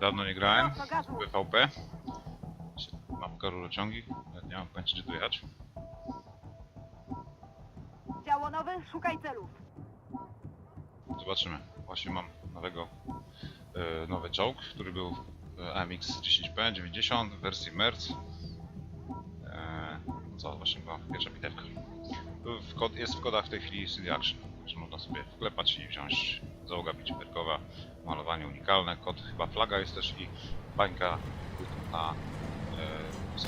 Dawno nie grałem w PvP. Mapka rurociągi. Nie mam pojęcia gdzie tu jechać. Działo nowe, szukaj celów. Zobaczymy. Właśnie mam nowego, e, nowy czołg, który był e, AMX 10P 90 w wersji MERC. E, co, właśnie była pierwsza bitewka. Był W kod, jest w kodach w tej chwili CD Action, że można sobie wklepać i wziąć załoga biczperkowa, malowanie unikalne, kod chyba flaga jest też i bańka na e,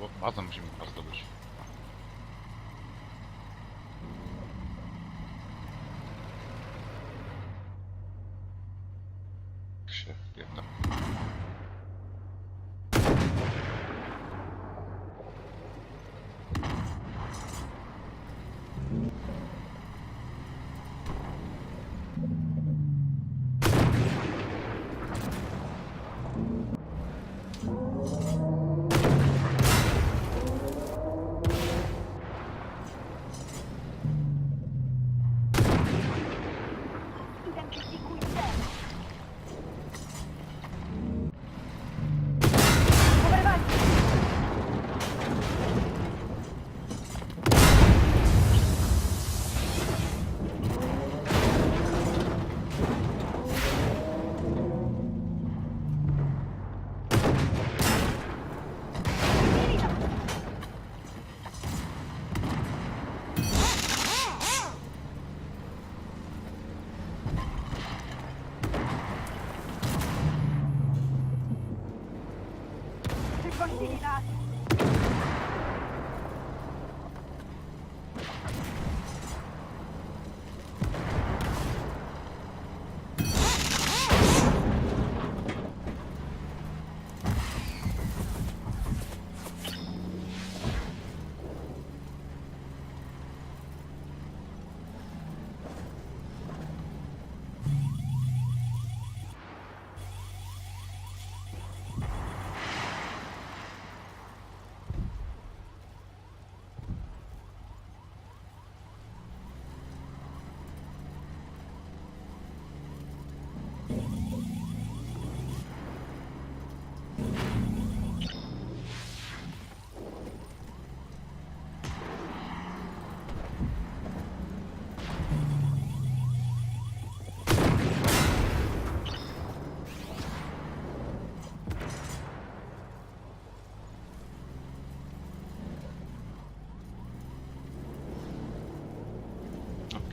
Bo Bazę musimy zdobyć. 第的。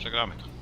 Przegramy to.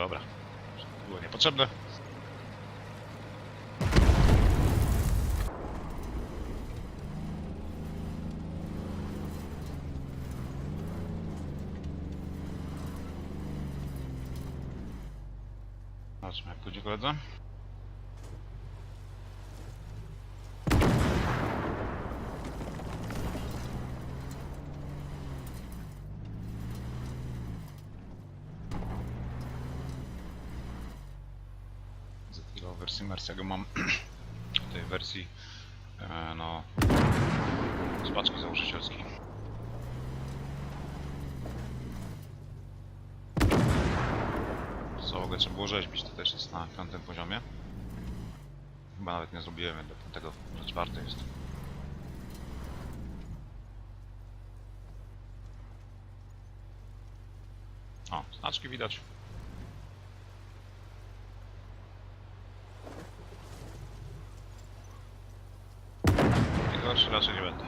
Dobra. Było niepotrzebne. Zobaczmy jak pójdzie koledze. Za chwilę wersji Mercy go mam w tej wersji e, no z paczki założycielskiej. Załogę trzeba było rzeźbić, to też jest na piątym poziomie. Chyba nawet nie zrobiłem do piątego, że czwarty jest. O, znaczki widać. Raczej nie będę.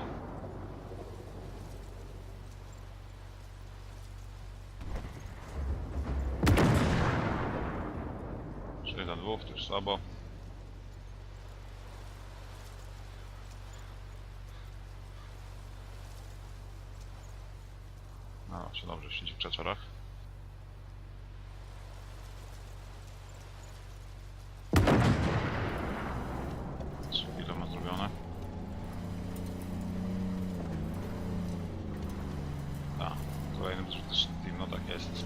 Czyli za dwóch, już słabo. No, się dobrze siedzi w. no tak jest.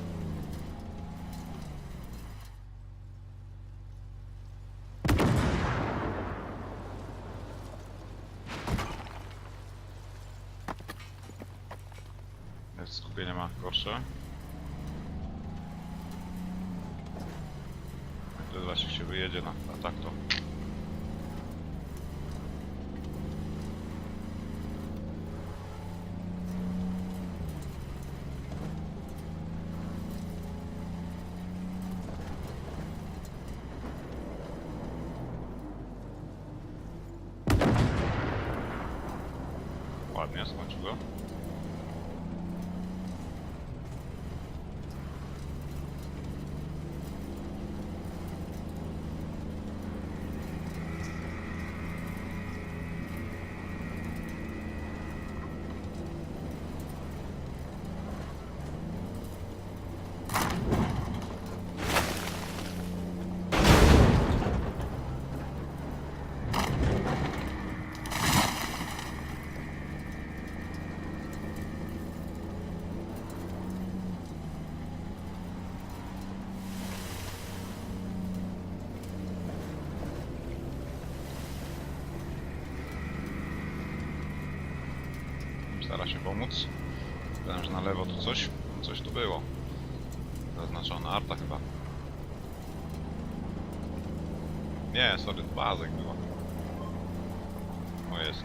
Skupienie ma gorsze. To właśnie się wyjedzie na atak to. Ładnie, skończył go. Stara się pomóc. Wiem, że na lewo tu coś, coś tu było. Zaznaczona arta chyba. Nie, sorry, to bazek była. O jest.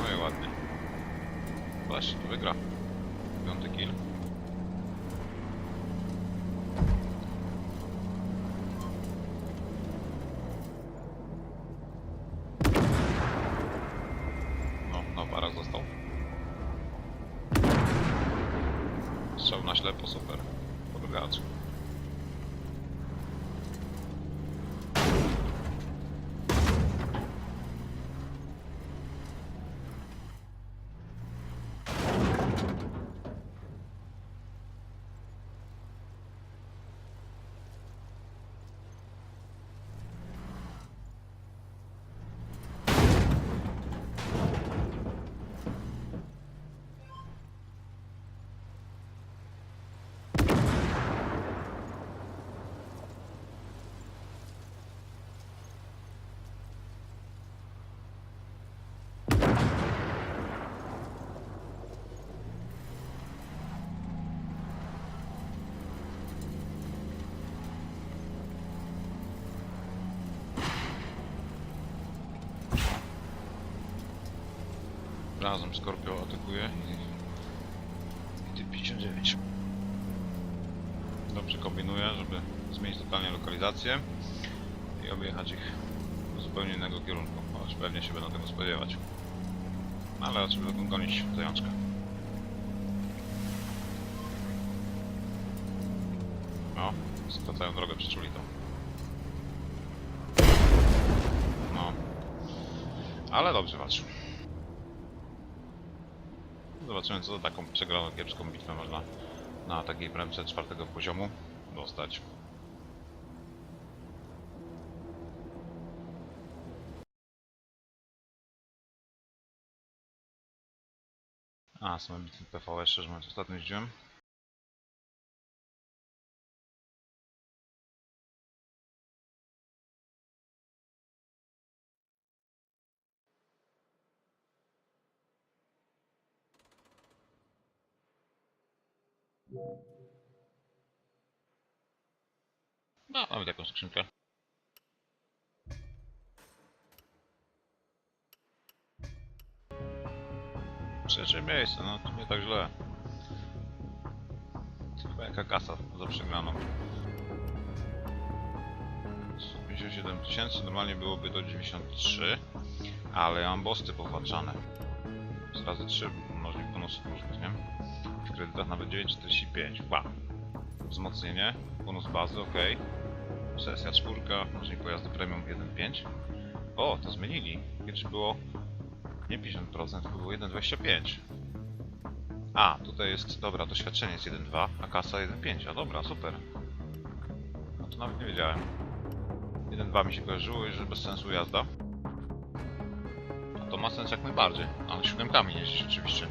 No, i ładnie. Właśnie, wygra. Piąty kill. Strzał na ślepo, super. Podgacz. Razem Scorpio atakuje i... i ty 59. Dobrze kombinuję, żeby zmienić totalnie lokalizację i objechać ich z zupełnie innego kierunku, choć pewnie się będą tego spodziewać. No, Ale trzeba gonić zajączka. skracają drogę, przeczuli to. No. Ale dobrze walczył. Zobaczymy co za taką przegraną kiepską bitwę można na takiej premce czwartego poziomu dostać. A, są bitwy PV jeszcze, że mówiąc ostatnio jeździłem. Mamy taką skrzynkę. Trzecie miejsce, no to nie tak źle. Chyba jaka kasa za przegraną. 57 tysięcy, normalnie byłoby do 93, ale ja mam bosty powłączane. Z razy 3 mnożnik bonusów różnych, nie? W kredytach nawet 9,45. Wow. Wzmocnienie, bonus bazy, ok. Sesja czwórka, mnożnik pojazdu premium 1,5. O, to zmienili. Kiedyś było nie 50%, tylko było 1,25. A, tutaj jest, dobra, doświadczenie jest 1,2, a kasa 1,5. A dobra, super. No to nawet nie wiedziałem. 1,2 mi się kojarzyło i że bez sensu jazda. A to ma sens jak najbardziej, ale siódemkami jeździć oczywiście.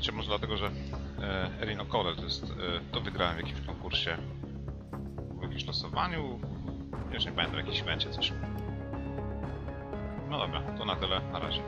Wykrycie może dlatego, że e, Erin O'Connell to jest. E, to wygrałem w jakimś konkursie. W jakimś losowaniu. Już nie pamiętam, w jakimś evencie coś. No dobra, to na tyle. Na razie.